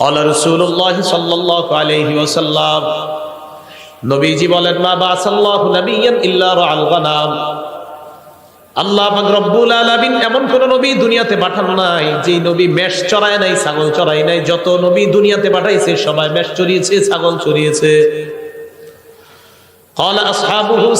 কলা রসুল্লাহ সাল্লাহ আলহি ওসাল্লাম নবীজি বলেন মা বা সাল্লাহ নবীন ইল্লা আলগানাম আল্লাহ রব্বুল আলামিন এমন কোন নবী দুনিয়াতে পাঠানো নাই যে নবী মেষ চড়ায় নাই, ছাগল চড়ায় নাই। যত নবী দুনিয়াতে পাঠাইছে, সবাই মেষ চড়িয়েছে, ছাগল চড়িয়েছে।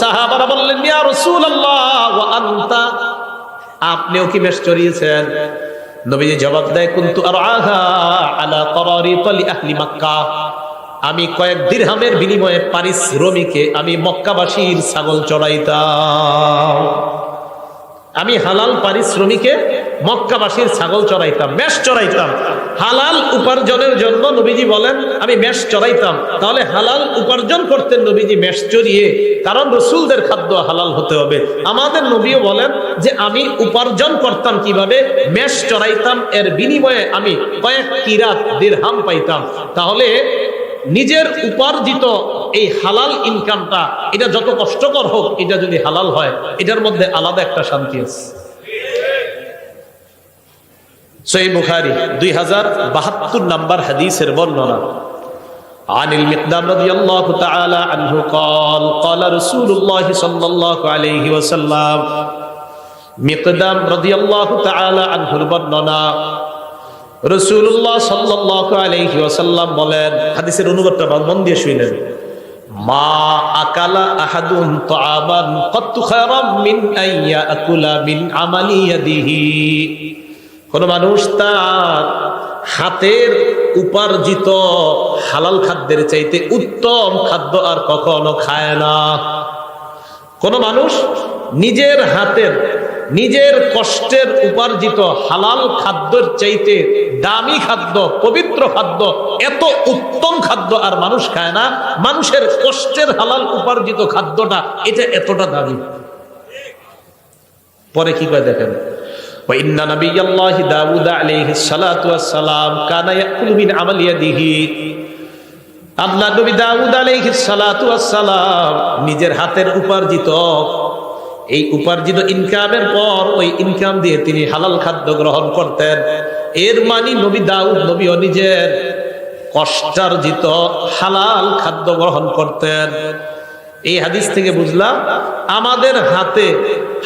সাহাবারা বললেন, ইয়া রাসূলুল্লাহ, ওয়া আনতা? আপনিও কি মেষ চড়িয়েছেন? নবীজি জবাব দেয়, কুনতু আমি কয়েক দিরহামের বিনিময়ে পারিশ্রমিকে আমি মক্কাবাসীর ছাগল চড়াইতাম। আমি হালাল পারিশ্রমিকে মক্কাবাসীর ছাগল চড়াইতাম, মেষ চড়াইতাম। হালাল উপার্জনের জন্য নবীজি বলেন, আমি মেষ চড়াইতাম। তাহলে হালাল উপার্জন করতেন নবীজি মেষ চড়িয়ে, কারণ রসুলদের খাদ্য হালাল হতে হবে। আমাদের নবীও বলেন যে আমি উপার্জন করতাম কিভাবে মেষ চড়াইতাম এর বিনিময়ে আমি কয়েক কিরাত দিরহাম পাইতাম তাহলে নিজের উপার্জিত এই হালাল ইনকামটা এটা যত কষ্টকর হোক এটা যদি হালাল হয় এটার মধ্যে আলাদা একটা শান্তি আছে সহি বুখারি দুই হাজার বাহাত্তর নাম্বার হাদিসের বর্ণনা عن المقدام رضي الله تعالى عنه قال قال رسول الله صلى الله عليه وسلم মিকদাম রাদিয়াল্লাহু তাআলা আনহুর বর্ণনা। রাসূলুল্লাহ সাল্লাল্লাহু আলাইহি ওয়াসাল্লাম বলেন, হাদিসের অনুবাদটা মন দিয়ে শুনেন মা আকালা আহাদুন তাআমান কত খায়রাম কোন মানুষ তার হাতের উপার্জিত হালাল খাদ্যের চাইতে উত্তম খাদ্য আর কখনো খায় না। কোন মানুষ নিজের হাতের নিজের কষ্টের উপার্জিত হালাল খাদ্যের চাইতে দামি খাদ্য পবিত্র খাদ্য এত উত্তম খাদ্য আর মানুষ খায় না মানুষের কষ্টের হালাল উপার্জিত খাদ্যটা এটা এতটা দামি পরে কি করে দেখেন وإن نبي الله داود عليه الصلاة والسلام كان يأكل من عمل يده আল্লাহ নবী দাউদ আলাইহিস সালাতু ওয়াসসালাম নিজের হাতের উপার্জিত এই উপার্জিত ইনকামের পর ওই ইনকাম দিয়ে তিনি হালাল খাদ্য গ্রহণ করতেন। এর মানি নবী দাউদ নবীও নিজের কষ্টার্জিত হালাল খাদ্য গ্রহণ করতেন। এই হাদিস থেকে বুঝলাম, আমাদের হাতে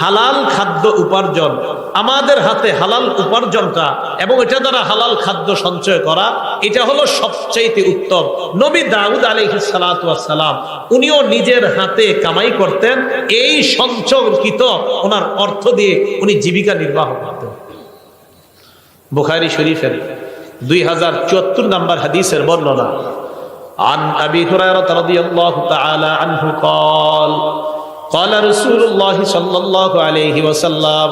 হালাল খাদ্য উপার্জন আমাদের হাতে হালাল উপার্জনটা এবং এটা দ্বারা হালাল খাদ্য সঞ্চয় করা এটা হলো সবচাইতে উত্তম নবী দাউদ আলহিসালাম উনিও নিজের হাতে কামাই করতেন এই সঞ্চয়কৃত ওনার অর্থ দিয়ে উনি জীবিকা নির্বাহ করতেন বুখারি শরীফের দুই হাজার চুয়াত্তর নাম্বার হাদিসের বর্ণনা عن أبي هريرة رضي الله تعالى عنه قال قال رسول الله صلى الله عليه وسلم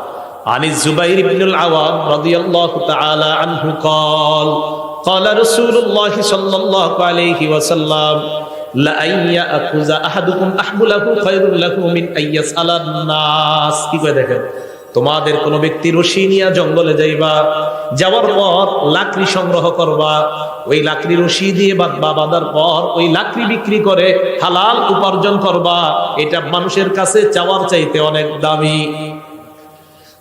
عن الزبير بن العوام رضي الله تعالى عنه قال قال رسول الله صلى الله عليه وسلم لأن يأخذ أحدكم أحبله خير له من أن يسأل الناس কি করে দেখেন তোমাদের কোন ব্যক্তি রশি নিয়ে জঙ্গলে যাইবা যাওয়ার পর লাকড়ি সংগ্রহ করবা ওই লাকড়ি রশি দিয়ে বাঁধবা বাঁধার পর ওই লাকড়ি বিক্রি করে হালাল উপার্জন করবা এটা মানুষের কাছে চাওয়ার চাইতে অনেক দামি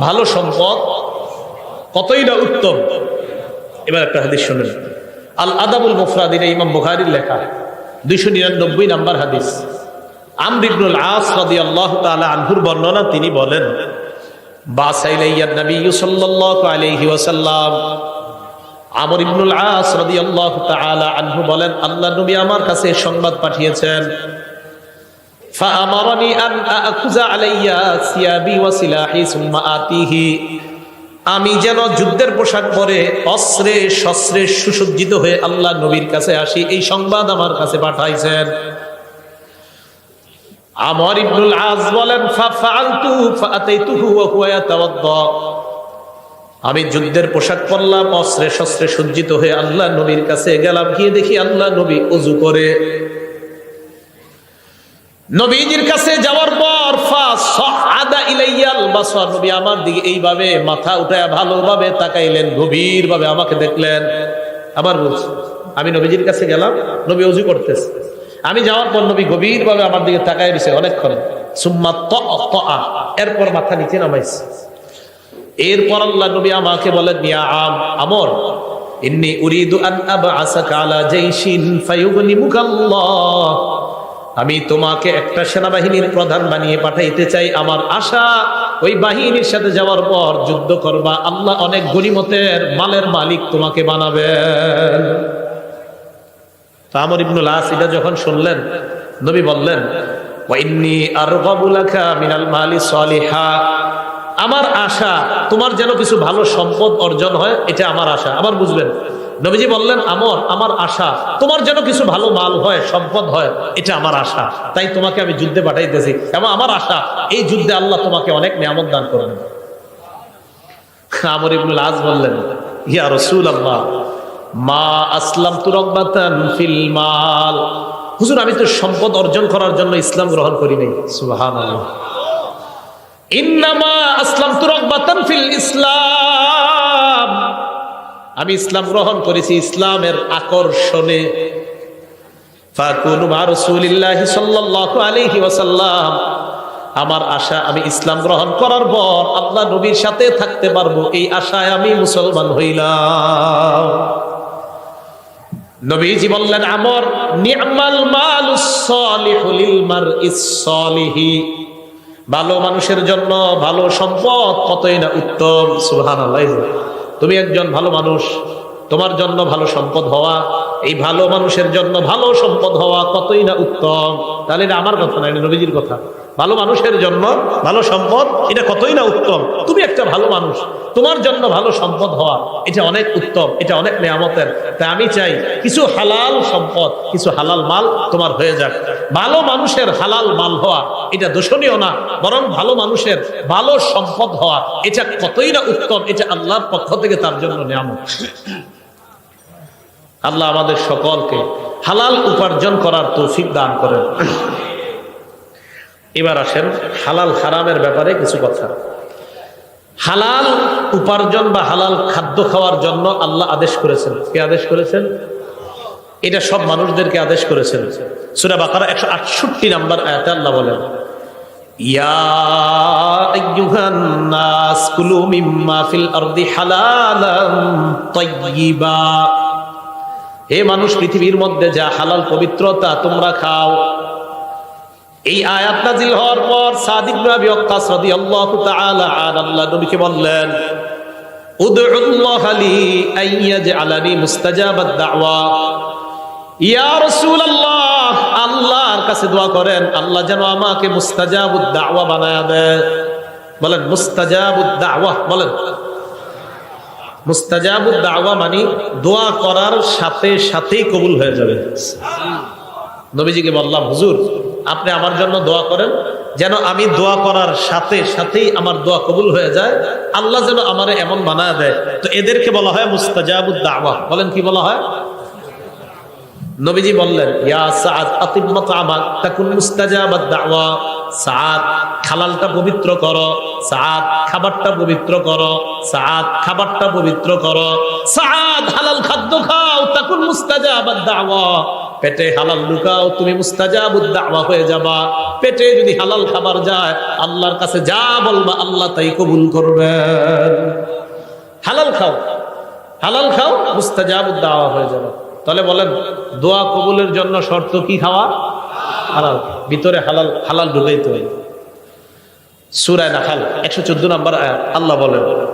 ভালো সম্পদ কতই না উত্তম? এবার একটা হাদিস শুনেন। আল আদাবুল মুফরাদিন ইমাম বুখারীর লেখা। দুইশো নিরানব্বই নাম্বার হাদিস। আমর ইবনুল আস রাদিয়াল্লাহু তাআলা আনহুর বর্ণনা তিনি বলেন আমর বলেন, আল্লাহ নবী আমার কাছে সংবাদ পাঠিয়েছেন فأمرني أن أأخذ علي ثيابي وسلاحي ثم آتيه আমি যেন যুদ্ধের পোশাক পরে অস্ত্রে শস্ত্রে সুসজ্জিত হয়ে আল্লাহ নবীর কাছে আসি এই সংবাদ আমার কাছে পাঠাইছেন আমর ইবনুল আজ বলেন ফাফআলতু ফাআতাইতুহু ওয়া হুয়া ইয়াতাওয়াদ্দা আমি যুদ্ধের পোশাক পরলাম অস্ত্রে শস্ত্রে সজ্জিত হয়ে আল্লাহ নবীর কাছে গেলাম গিয়ে দেখি আল্লাহ নবী অজু করে নবীজির কাছে যাওয়ার পর ইলাইয়াল নবী আমার দিকে এইভাবে মাথা উঠায় ভালোভাবে তাকাইলেন গভীর ভাবে আমাকে দেখলেন। আবার বলছি, আমি নবীজির কাছে গেলাম, নবী অজু করতেছে। আমি যাওয়ার পর নবী গভীর ভাবে আমার দিকে তাকাই দিছে অনেকক্ষণ। সুম্মা ত এরপর মাথা নিচে নামাইছে। এরপর আল্লাহ নবী আমাকে বলেন, ইয়া আম, আমর, ইন্নি উরিদু আন আবআসাকা আলা জাইশিন ফায়ুগনিমুকাল্লাহ। আমি তোমাকে একটা সেনাবাহিনীর প্রধান বানিয়ে পাঠাইতে চাই। আমার আশা, ওই বাহিনীর সাথে যাওয়ার পর যুদ্ধ করবা। আল্লাহ অনেক গনিমতের মালের মালিক তোমাকে বানাবেন তা আমর ইবনুল আস এটা যখন শুনলেন, নবী বললেন আমার আশা, তোমার যেন কিছু ভালো সম্পদ অর্জন হয়, এটা আমার আশা। আবার বুঝবেন নবীজি বললেন, আমর, আমার আশা। তোমার যেন কিছু ভালো মাল হয়, সম্পদ হয়, এটা আমার আশা। তাই তোমাকে আমি যুদ্ধে পাঠাইতেছি। এবং আমার আশা, এই যুদ্ধে আল্লাহ তোমাকে অনেক নিয়ামত দান করবেন আমর ইবনুল আজ বললেন, ইয়া রসুল আল্লাহ মা আসলাম তুরকবাতান ফিল মাল। হুজুর, আমি তো সম্পদ অর্জন করার জন্য ইসলাম গ্রহণ করি নাই। সুবহানাল্লাহ। ইন্নামা আসলাম ফিল ইসলাম। আমি ইসলাম গ্রহণ করেছি ইসলামের আকর্ষণে। আমার আশা, আমি ইসলাম গ্রহণ করার পর আল্লাহ নবীর সাথে থাকতে পারব, এই আশায় আমি মুসলমান হইলাম। নবীজি বললেন, আমর নি'মাল মালুস সালিহু লিল মারইস সালিহি। ভালো মানুষের জন্য ভালো সম্পদ কতই না উত্তম, সুবহানাল্লাহ। তুমি একজন ভালো মানুষ তোমার জন্য ভালো সম্পদ হওয়া এই ভালো মানুষের জন্য ভালো সম্পদ হওয়া কতই না উত্তম? তাহলে এটা আমার কথা না, এটা নবীজির কথা। ভালো মানুষের জন্য ভালো সম্পদ, এটা কতই না উত্তম? তুমি একটা ভালো মানুষ, তোমার জন্য ভালো সম্পদ হওয়া, এটা অনেক উত্তম, এটা অনেক নিয়ামতের। তাই আমি চাই কিছু হালাল সম্পদ, কিছু হালাল মাল তোমার হয়ে যাক। ভালো মানুষের হালাল মাল হওয়া, এটা দোষণীয় না, বরং ভালো মানুষের ভালো সম্পদ হওয়া, এটা কতই না উত্তম, এটা আল্লাহর পক্ষ থেকে তার জন্য নিয়ামত। আল্লাহ আমাদের সকলকে হালাল উপার্জন করার তৌফিক দান করেন। এবার আসেন হালাল হারামের ব্যাপারে কিছু কথা। হালাল উপার্জন বা হালাল খাদ্য খাওয়ার জন্য আল্লাহ আদেশ করেছেন। কে আদেশ করেছেন? এটা সব মানুষদেরকে আদেশ করেছেন। সুরা বাকারা একশো আটষট্টি নাম্বার আয়াতে আল্লাহ বলেন, ইয়া হে মানুষ, পৃথিবীর মধ্যে যা হালাল পবিত্রতা তোমরা খাও। এই আয়াত নাজিল হওয়ার পর সাদিক আবি ওয়াক্কাস রাদিয়াল্লাহু তাআলা আন আল্লাহ নবীকে বললেন, উদউল্লাহ লি আন ইয়াজআলানি মুস্তাজাবাদ দাওয়া। ইয়া রাসূলুল্লাহ, আল্লাহর কাছে দোয়া করেন, আল্লাহ যেন আমাকে মুস্তাজাবুদ দাওয়া বানায়া দেয়। বলেন, মুস্তাজাবুদ দাওয়া? বলেন। মুস্তাজাবুদ দাওয়া মানে দোয়া করার সাথে সাথেই কবুল হয়ে যাবে। নবীজিকে বললাম, হুজুর, আপনি আমার জন্য দোয়া করেন যেন আমি দোয়া করার সাথে সাথেই আমার দোয়া কবুল হয়ে যায়। আল্লাহ যেন আমারে এমন বানায় দেয়। তো এদেরকে বলা হয় মুস্তাজাবুদ দাওয়া। বলেন কি বলা হয়? নবীজি বললেন, ইয়া সাদ আতিম্মাত আমাক তাকুন মুস্তাজাবাদ দাওয়া। সাদ হালালটা পবিত্র করো। সাদ খাবারটা পবিত্র করো। সাদ খাবারটা পবিত্র করো। সাদ হালাল খাদ্য খাও, তাকুন মুস্তাজাবাদ দাওয়া পেটে হালাল লুকাও, তুমি মুস্তাজাবুদ দাওয়া হয়ে যাবা। পেটে যদি হালাল খাবার যায়, আল্লাহর কাছে যা বলবা, আল্লাহ তাই কবুল করবেন হালাল খাও হালাল খাও, মুস্তাজাব দাওয়া হয়ে যাবা। তাহলে বলেন, দোয়া কবুলের জন্য শর্ত কি খাওয়া? হালাল, ভিতরে হালাল হালাল ঢুকাইতে হয়। সুরায় নাখাল, একশো চোদ্দ নম্বর আল্লাহ বলেন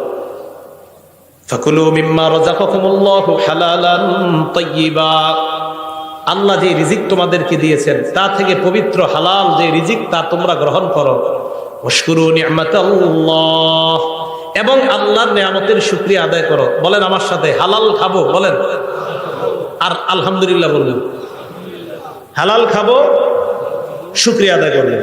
আল্লাহ যে রিজিক তোমাদেরকে দিয়েছেন, তা থেকে পবিত্র হালাল যে রিজিক, তা তোমরা গ্রহণ করো। এবং আল্লাহর নিয়ামতের শুকরিয়া আদায় করো। বলেন আমার সাথে, হালাল খাব। বলেন। আর আলহামদুলিল্লাহ বললেন। হালাল খাব, শুক্রিয়া আদায় করবে।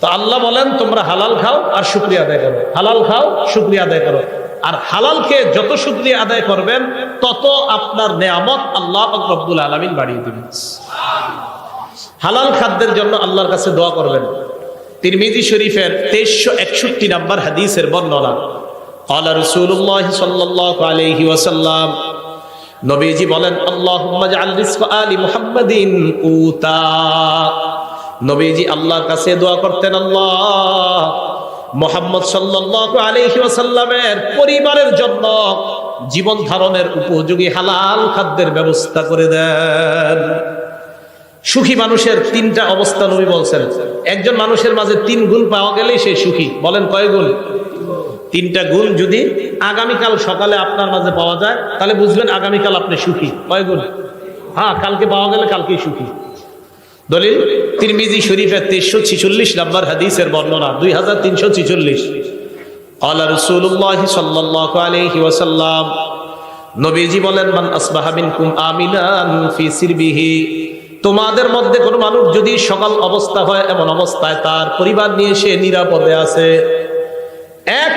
তো আল্লাহ বলেন, তোমরা হালাল খাও আর শুক্রিয়া আদায় করো। হালাল খাও, শুক্রিয়া আদায় করো। আর হালালকে যত শুক্রিয়া আদায় করবেন, তত আপনার নেয়ামত আল্লাহ রব্দুল আলমিন বাড়িয়ে দেবেন। হালাল খাদ্যের জন্য আল্লাহর কাছে দোয়া করবেন। তিরমিজি শরীফের তেইশশো একষট্টি নাম্বার হাদিসের বর্ণনা আল্লাহ রসুল্লাহ সাল্লাহ আলহি নবীজি বলেন রিজকা আলি মুহাম্মাদিন কুতা নবীজি আল্লাহর কাছে দোয়া করতেন, আল্লাহ, মোহাম্মদ সাল্লাল্লাহু আলাইহি ওয়াসাল্লামের পরিবারের জন্য জীবন ধারণের উপযোগী হালাল খাদ্যের ব্যবস্থা করে দেন। সুখী মানুষের তিনটা অবস্থা নবী বলছেন। একজন মানুষের মাঝে তিন গুণ পাওয়া গেলেই সে সুখী। বলেন কয় গুণ? তিনটা গুণ যদি আগামীকাল সকালে আপনার মাঝে পাওয়া যায়, তাহলে বুঝবেন আগামীকাল আপনি সুখী। কয় গুণ? হ্যাঁ কালকে পাওয়া গেলে কালকেই সুখী। দলিল, তিরমিজি শরীফের তেইশশো ছিচল্লিশ নাম্বার হাদিসের বর্ণনা, দুই হাজার তিনশো ছিচল্লিশ। আল্লাহ রসুল্লাহ সাল্লাহ আলহি ওয়াসাল্লাম, নবীজি বলেন, মান আসবাহা সিরবিহি। তোমাদের মধ্যে কোনো মানুষ যদি সকাল অবস্থা হয়, এমন অবস্থায় তার পরিবার নিয়ে সে নিরাপদে আছে। এক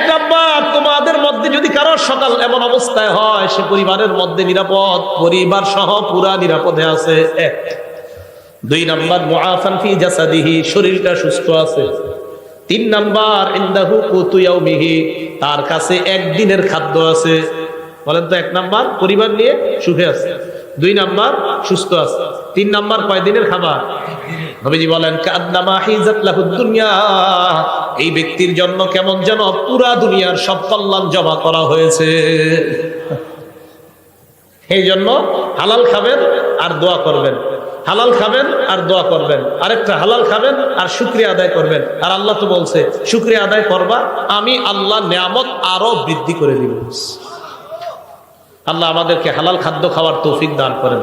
মধ্যে যদি কারোর সকাল এমন অবস্থায় হয়, সে পরিবারের মধ্যে নিরাপদ, পরিবার সহ পুরা নিরাপদে আছে। এক। দুই নাম্বার, মুআফান ফি জাসাদিহি, শরীরটা সুস্থ আছে। তিন নাম্বার, ইন্দাহু কুতু ইয়াউমিহি, তার কাছে একদিনের খাদ্য আছে। বলেন তো, এক নাম্বার, পরিবার নিয়ে সুখে আছে। দুই নাম্বার, সুস্থ আছে। তিন নাম্বার কয় দিনের খাবার? নবীজি বলেন লাহুদ দুনিয়া। এই ব্যক্তির জন্য কেমন যেন পুরা দুনিয়ার সব কল্যাণ জমা করা হয়েছে। এই জন্য হালাল খাবেন আর দোয়া করবেন। হালাল খাবেন আর দোয়া করবেন। আরেকটা, হালাল খাবেন আর শুক্রিয়া আদায় করবেন। আর আল্লাহ তো বলছে, শুক্রিয়া আদায় করবা, আমি আল্লাহ নিয়ামত আরও বৃদ্ধি করে দিব। আল্লাহ আমাদেরকে হালাল খাদ্য খাওয়ার তৌফিক দান করেন।